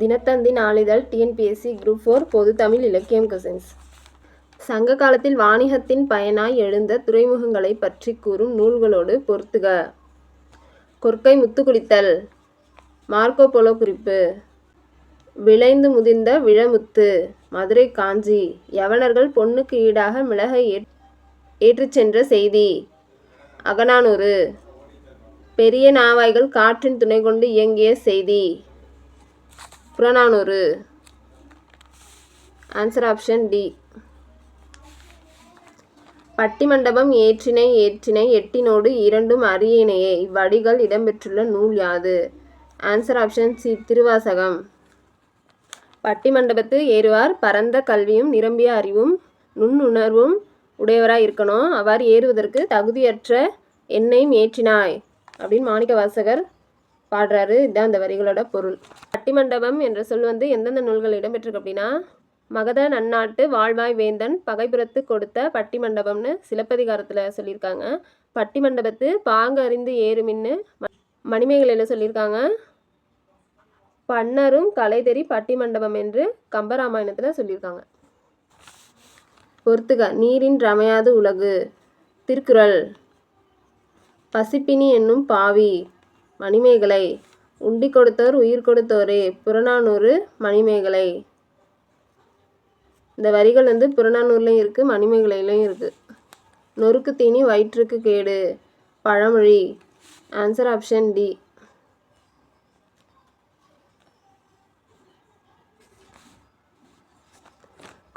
தினத்தந்தி நாளிதழ் TNPSC group four பொது தமிழ் இலக்கியம் கசின்ஸ். சங்க காலத்தில் வாணிகத்தின் பயனாய் எழுந்த துறைமுகங்களை பற்றி கூறும் நூல்களோடு பொறுத்துக கொற்கை முத்துக்குளித்தல் மார்க்கோ போலோ குறிப்பு. விளைந்து முதிர்ந்த விழமுத்து மதுரை காஞ்சி யவனர்கள் பொன்னுக்கு ஈடாக மிளகை ஏற் சென்ற செய்தி. அகனானூறு பெரிய நாவாய்கள் காற்றின் துணை கொண்டு இயங்கிய செய்தி. புறநானூறு. ஆன்சர் ஆப்ஷன் டி பட்டிமண்டபம் ஏற்றினை ஏற்றினை எட்டினோடு இரண்டும் அரியணையே. இவ்வடிகள் இடம்பெற்றுள்ள நூல் யாது? Answer option C Thiruvasagam. பட்டிமண்டபத்து ஏறுவார் பரந்த கல்வியும் நிரம்பிய அறிவும் நுண்ணுணர்வும் உடையவராய் இருக்கணும். அவர் ஏறுவதற்கு தகுதியற்ற என்னையும் ஏற்றினாய். அப்படின்னு மாணிக்க வாசகர் பாடுறாரு. இதுதான் அந்த வரிகளோட பொருள். பட்டிமண்டபம் என்ற சொல் வந்து எந்தெந்த நூல்கள் இடம்பெற்றிருக்கு அப்படின்னா மகத நன்னாட்டு வாழ்வாய் வேந்தன் பகைபுரத்து கொடுத்த பட்டிமண்டபம்னு சிலப்பதிகாரத்தில் சொல்லியிருக்காங்க. பட்டிமண்டபத்து பாங்கு அறிந்து ஏறுமின்னு மணிமேகலையில் சொல்லியிருக்காங்க. பன்னரும் கலைதெறி பட்டிமண்டபம் என்று கம்பராமாயணத்தில் சொல்லியிருக்காங்க. பொறுத்துக நீரின் ரமையாது உலகு திருக்குறள் பசிப்பினி என்னும் பாவி மணிமேகலை உண்டி கொடுத்தோர் உயிர் கொடுத்தோரே புறநானூறு மணிமேகலை. இந்த வரிகள் வந்து புறநானூர்லையும் இருக்குது மணிமேகலையிலையும் இருக்குது நொறுக்கு தீனி வயிற்றுக்கு கேடு பழமொழி. ஆன்சர் ஆப்ஷன் டி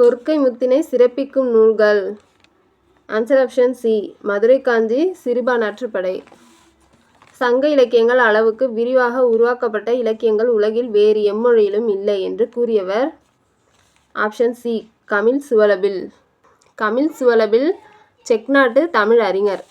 கொற்கை முத்தினை சிறப்பிக்கும் நூல்கள். Answer option C Maduraikkanchi Sirupanarruppadai. சங்க இலக்கியங்கள் அளவுக்கு விரிவாக உருவாக்கப்பட்ட இலக்கியங்கள் உலகில் வேறு எம்மொழியிலும் இல்லை என்று கூறியவர். Option C Kamil Zvelebil. Kamil Zvelebil check நாட்டு தமிழ் அறிஞர்.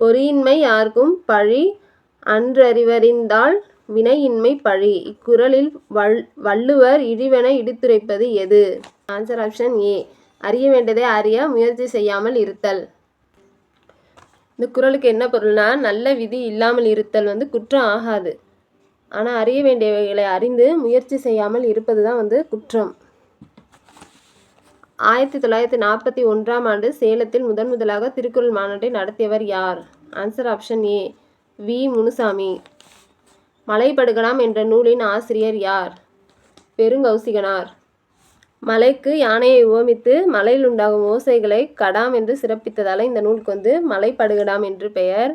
பொறியின்மை யார்க்கும் பழி அன்றறிவறிந்தால் வினையின்மை பழி. இக்குறளில் வள் வள்ளுவர் இழிவென இடித்துரைப்பது எது? ஆன்சர் ஆப்ஷன் ஏ அறிய வேண்டியதை அறிய முயற்சி செய்யாமல் இருத்தல். இந்த குறளுக்கு என்ன பொருள்னா நல்ல விதி இல்லாமல் இருத்தல் வந்து குற்றம் ஆகாது. ஆனால் அறிய வேண்டியவைகளை அறிந்து முயற்சி செய்யாமல் இருப்பது தான் வந்து குற்றம். ஆயிரத்தி தொள்ளாயிரத்தி நாற்பத்தி ஒன்றாம் ஆண்டு சேலத்தில் முதன் முதலாக திருக்குறள் மாநாட்டை நடத்தியவர் யார்? Answer option A V Munusamy. மலைப்படுகலாம் என்ற நூலின் ஆசிரியர் யார்? பெருங்கௌசிகனார். மலைக்கு யானையை உவமித்து மலையில் உண்டாகும் ஓசைகளை கடாம் என்று சிறப்பித்ததால் இந்த நூலுக்கு வந்து மலைப்படுகடாம் என்று பெயர்.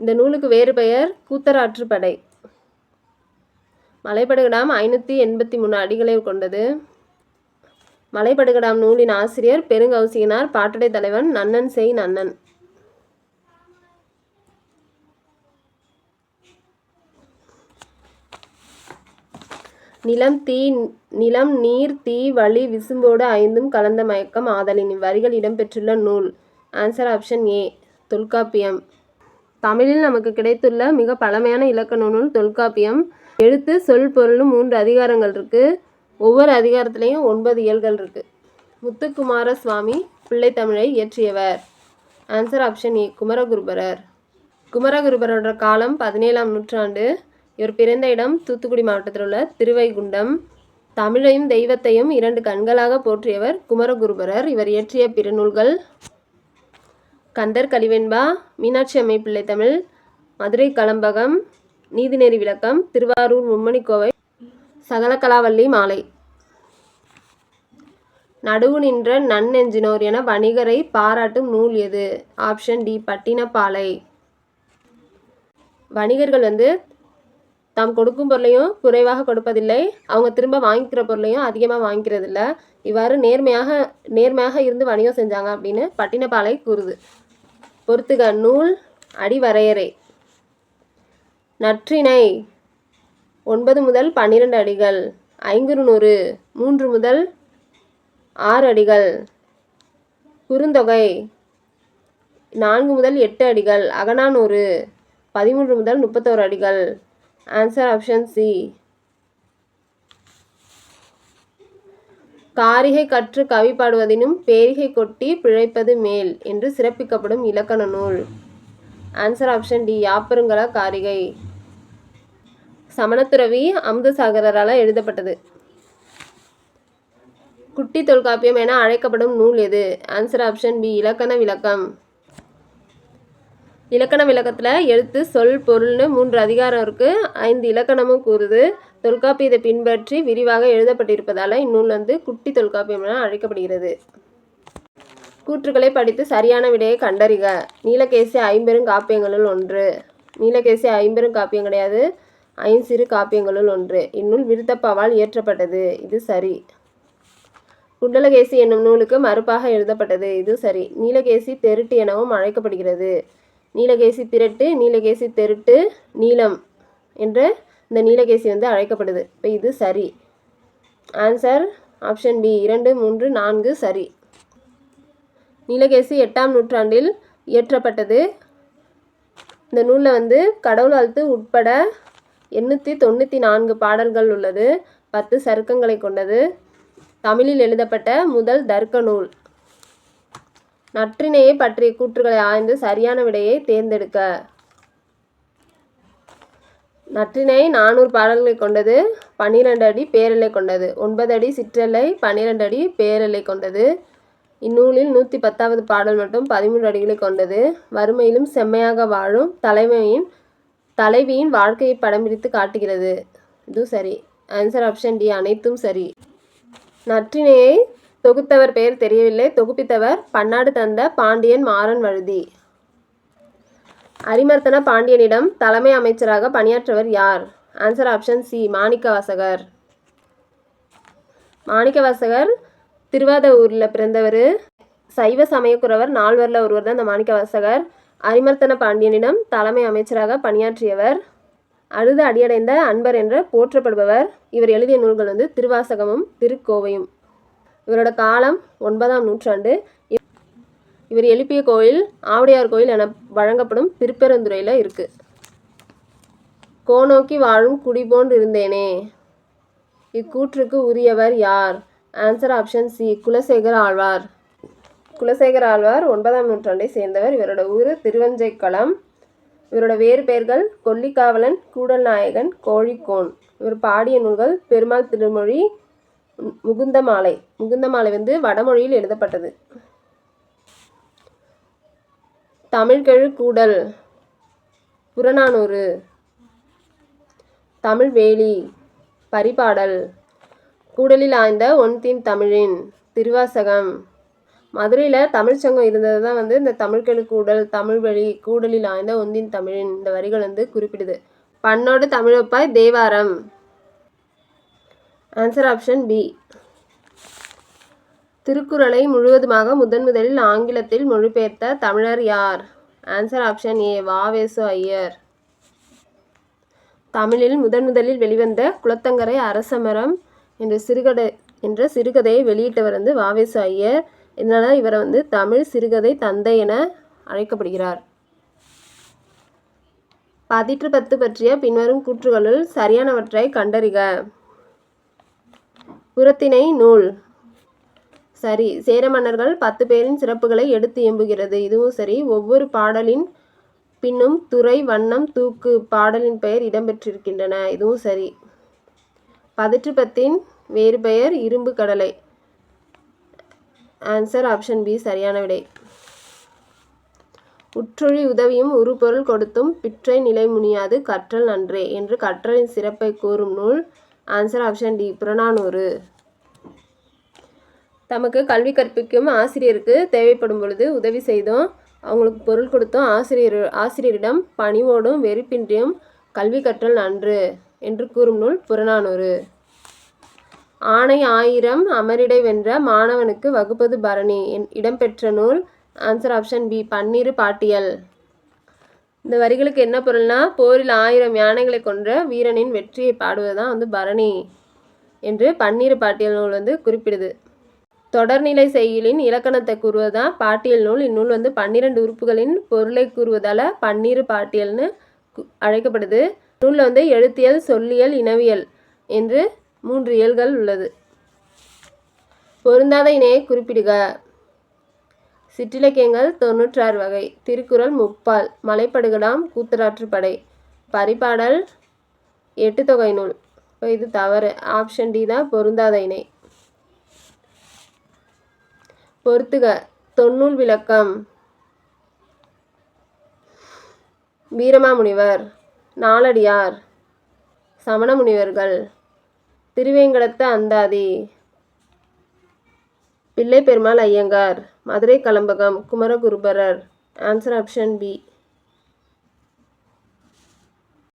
இந்த நூலுக்கு வேறு பெயர் கூத்தராற்றுப்படை மலைப்படுகடாம் ஐநூற்றி எண்பத்தி மூணு அடிகளை கொண்டது. மலைப்படுகடாம் நூலின் ஆசிரியர் பெருங்கௌசிகனார் பாட்டடை தலைவன் நன்னன் செய் நன்னன். நிலம் தீ நிலம் நீர் தீ வழி விசும்போடு ஐந்தும் கலந்த மயக்கம் ஆதலின். இவ்வரிகள் இடம்பெற்றுள்ள நூல். Answer option A Tholkappiyam. தமிழில் நமக்கு கிடைத்துள்ள மிக பழமையான இலக்கண நூல் தொல்காப்பியம். எழுத்து சொல் பொருளும் மூன்று அதிகாரங்கள் இருக்குது ஒவ்வொரு அதிகாரத்துலேயும் ஒன்பது இயல்கள் இருக்குது முத்துக்குமார சுவாமி பிள்ளைத்தமிழை இயற்றியவர். Answer option A Kumaraguruparar. குமரகுருபரோட காலம் பதினேழாம் நூற்றாண்டு. இவர் பிறந்த இடம் தூத்துக்குடி மாவட்டத்தில் உள்ள திருவைகுண்டம். தமிழையும் தெய்வத்தையும் இரண்டு கண்களாக போற்றியவர் குமரகுருபரர். இவர் இயற்றிய பிறநூல்கள் கந்தர் கலிவெண்பா மீனாட்சி அம்மை பிள்ளைத்தமிழ் மதுரை கலம்பகம் நீதிநெறி விளக்கம் திருவாரூர் மும்மணிக்கோவை சகலகலாவல்லி மாலை. நடுவு நின்ற நன்னெஞ்சினோர் என வணிகரை பாராட்டும் நூல் எது? Option D Pattinappalai. வணிகர்கள் வந்து தாம் கொடுக்கும் பொருளையும் குறைவாக கொடுப்பதில்லை. அவங்க திரும்ப வாங்கிக்கிற பொருளையும் அதிகமாக வாங்கிக்கிறதில்ல. இவ்வாறு நேர்மையாக நேர்மையாக இருந்து வணிகம் செஞ்சாங்க அப்படின்னு பட்டினப்பாலை கூறுது. பொறுத்துக நூல் அடிவரையறை. நற்றிணை. ஒன்பது முதல் பன்னிரண்டு அடிகள். ஐங்குறுநூறு மூன்று முதல் ஆறு அடிகள். குறுந்தொகை. நான்கு முதல் எட்டு அடிகள். அகநானூறு பதிமூன்று முதல் முப்பத்தோரு அடிகள். ஆன்சர் ஆப்ஷன் சி காரிகை கற்று கவி பாடுவதினும் பேரிகை கொட்டி பிழைப்பது மேல் என்று சிறப்பிக்கப்படும் இலக்கண நூல். ஆன்சர் ஆப்ஷன் டி யாப்பருங்கல காரிகை. சமணத்துறவி அமுதசாகரால் எழுதப்பட்டது. குட்டி தொல்காப்பியம் என அழைக்கப்படும் நூல் எது? ஆன்சர் ஆப்ஷன் பி இலக்கண விளக்கம். இலக்கண விளக்கத்தில் எழுத்து சொல் பொருள்னு மூன்று அதிகாரம் இருக்குது ஐந்து இலக்கணமும் கூறுது. தொல்காப்பியத்தை பின்பற்றி விரிவாக எழுதப்பட்டிருப்பதால் இந்நூல் வந்து குட்டி தொல்காப்பியம் என அழைக்கப்படுகிறது. கூற்றுக்களை படித்து சரியான விடையை கண்டறிக. நீலகேசி ஐம்பெரும் காப்பியங்களுள் ஒன்று. நீலகேசி ஐம்பெரும் காப்பியம் கிடையாது. ஐஞ்சிறு காப்பியங்களுள் ஒன்று. இந்நூல் விருத்தப்பாவால் இயற்றப்பட்டது. இது சரி. குண்டலகேசி என்னும் நூலுக்கு மறுப்பாக எழுதப்பட்டது. இது சரி. நீலகேசி தெருட்டு எனவும் அழைக்கப்படுகிறது. நீலகேசி திரட்டு நீலகேசி தெருட்டு நீலம் என்ற இந்த நீலகேசி வந்து அழைக்கப்படுது. இப்போ இது சரி. ஆன்சர் ஆப்ஷன் பி இரண்டு மூன்று நான்கு சரி. நீலகேசி எட்டாம் நூற்றாண்டில் இயற்றப்பட்டது. இந்த நூலில் வந்து கடவுள் வாழ்த்து உட்பட எண்ணூற்றி தொண்ணூற்றி நான்கு பாடல்கள் உள்ளது. பத்து சருக்கங்களை கொண்டது. தமிழில் எழுதப்பட்ட முதல் தர்க்க நூல். நற்றினையை பற்றிய கூற்றுகளை ஆய்ந்து சரியான விடையை தேர்ந்தெடுக்க. நற்றினை நானூறு பாடல்களை கொண்டது பன்னிரெண்டு அடி பேரலை கொண்டது. ஒன்பது அடி சிற்றலை பன்னிரெண்டு அடி பேரலை கொண்டது. இந்நூலில் நூற்றி பத்தாவது பாடல் மட்டும் பதிமூன்று அடிகளை கொண்டது. வறுமையிலும் செம்மையாக வாழும் தலைமையின் தலைவியின் வாழ்க்கையை படம் பிடித்து காட்டுகிறது. இதுவும் சரி. ஆன்சர் ஆப்ஷன் டி அனைத்தும் சரி. நற்றினையை தொகுத்தவர் பெயர் தெரியவில்லை. தொகுப்பித்தவர் பன்னாடு தந்த பாண்டியன் மாறன் வழுதி. அரிமர்த்தன பாண்டியனிடம் தலைமை அமைச்சராக பணியாற்றவர் யார்? Answer option C Manikkavasagar. Manikkavasagar திருவாதூரில் பிறந்தவர். சைவ சமயக்குறவர் நால்வரில் ஒருவர் தான் இந்த மாணிக்கவாசகர். அரிமர்த்தன பாண்டியனிடம் தலைமை அமைச்சராக பணியாற்றியவர். அழுது அடியடைந்த அன்பர் என்ற போற்றப்படுபவர். இவர் எழுதிய நூல்கள் வந்து திருவாசகமும் திருக்கோவையும். இவரோட காலம் ஒன்பதாம் நூற்றாண்டு. இவர் எழுப்பிய கோயில் ஆவுடையார் கோயில் என வழங்கப்படும் திருப்பெருந்துறையில் இருக்குது கோநோக்கி வாழும் குடிபோன்று இருந்தேனே இக்கூற்றுக்கு உரியவர் யார்? Answer option C Kulasekar Azhwar. Kulasekar Azhwar ஒன்பதாம் நூற்றாண்டை சேர்ந்தவர். இவரோட ஊர் திருவஞ்சைக்களம். இவரோட வேறு பெயர்கள் கொல்லிக்காவலன் கூடல் நாயகன் கோழிக்கோன். இவர் பாடிய நூல்கள் பெருமாள் திருமொழி மு- முகுந்தமாலை முகுந்தமாலை வந்து வடமொழியில் எழுதப்பட்டது. தமிழ்கழு கூடல் புறநானூறு தமிழ் வேலி பரிபாடல் கூடலில் ஆய்ந்த ஒன்தின் தமிழின் திருவாசகம். மதுரையில் தமிழ்ச்சங்கம் இருந்தது தான் வந்து இந்த தமிழ்கழு கூடல் தமிழ்வழி கூடலில் ஆய்ந்த ஒந்தின் தமிழின் இந்த வரிகள் வந்து குறிப்பிடுது. பண்ணோடு தமிழப்பாய் தேவாரம். ஆன்சர் ஆப்ஷன் பி திருக்குறளை முழுவதுமாக முதன் முதலில் ஆங்கிலத்தில் மொழிபெயர்த்த தமிழர் யார்? Answer option A வாவேசு Iyer. தமிழில் முதன் முதலில் வெளிவந்த குளத்தங்கரை அரசமரம் என்ற சிறுகதை என்ற சிறுகதையை வெளியிட்டவர் வந்து வாவேசு ஐயர். இதனால் இவரை வந்து தமிழ் சிறுகதை தந்தை என அழைக்கப்படுகிறார். பதிற்று பத்து பற்றிய பின்வரும் கூற்றுகளுள் சரியானவற்றை கண்டறிக. புறத்திணை நூல். சரி சேர மன்னர்கள் பத்து பேரின் சிறப்புகளை எடுத்து எம்புகிறது இதுவும் சரி ஒவ்வொரு பாடலின் பின்னும் துறை வண்ணம் தூக்கு பாடலின் பெயர் இடம்பெற்றிருக்கின்றன. இதுவும் சரி. பதிற்றுப்பத்தின் வேறு பெயர் இரும்பு கடலை. ஆன்சர் ஆப்ஷன் பி சரியான விடை. உற்றொழி உதவியும் உருபொருள் கொடுத்தும் பிற்றை நிலை முனியாது கற்றல் நன்றே என்று கற்றலின் சிறப்பை கூறும் நூல். Answer option D Purananuru. தமக்கு கல்வி கற்பிக்கும் ஆசிரியருக்கு தேவைப்படும் பொழுது உதவி செய்தோம். அவங்களுக்கு பொருள் கொடுத்தோம். ஆசிரியர் ஆசிரியரிடம் பணிவோடும் வெறுப்பின்றியும் கல்வி கற்றல் நன்று என்று கூறும் நூல் புறநானூறு. ஆணை ஆயிரம் அமரிடை வென்ற மாணவனுக்கு வகுப்பது பரணி. என் இடம்பெற்ற நூல் ஆன்சர் ஆப்ஷன் பி பன்னிரு பாட்டியல். இந்த வரிகளுக்கு என்ன பொருள்னா போரில் ஆயிரம் யானைகளை கொன்ற வீரனின் வெற்றியை பாடுவது தான் வந்து பரணி என்று பன்னீர் பாட்டியல் நூல் வந்து குறிப்பிடுது. தொடர்நிலை செய்யுளின் இலக்கணத்தை கூறுவதுதான் பாட்டியல் நூல் இந்நூல் வந்து பன்னிரண்டு உறுப்புகளின் பொருளை கூறுவதால் பன்னிரு பாட்டியல்னு கு- அழைக்கப்படுது. நூலில் வந்து எழுத்தியல் சொல்லியல் இனவியல் என்று மூன்று இயல்கள் உள்ளது. பொருந்தாத இணையை குறிப்பிடுக. சிற்றிலக்கியங்கள் தொன்னூற்றாறு வகை. திருக்குறள் முப்பால். மலைப்படுகடாம் கூத்தராற்றுப்படை பரிபாடல் எட்டு தொகை நூல். இப்போ இது தவறு. ஆப்ஷன் டி தான் பொருந்தாத இணை. பொறுத்துக. தொன்னூல் விளக்கம். வீரமாமுனிவர் நாலடியார் சமண முனிவர்கள் திருவேங்கடத்த அந்தாதி பிள்ளை பெருமாள் ஐயங்கார் மதுரை கலம்பகம் குமரகுருபரர் ஆன்சர் ஆப்ஷன் பி.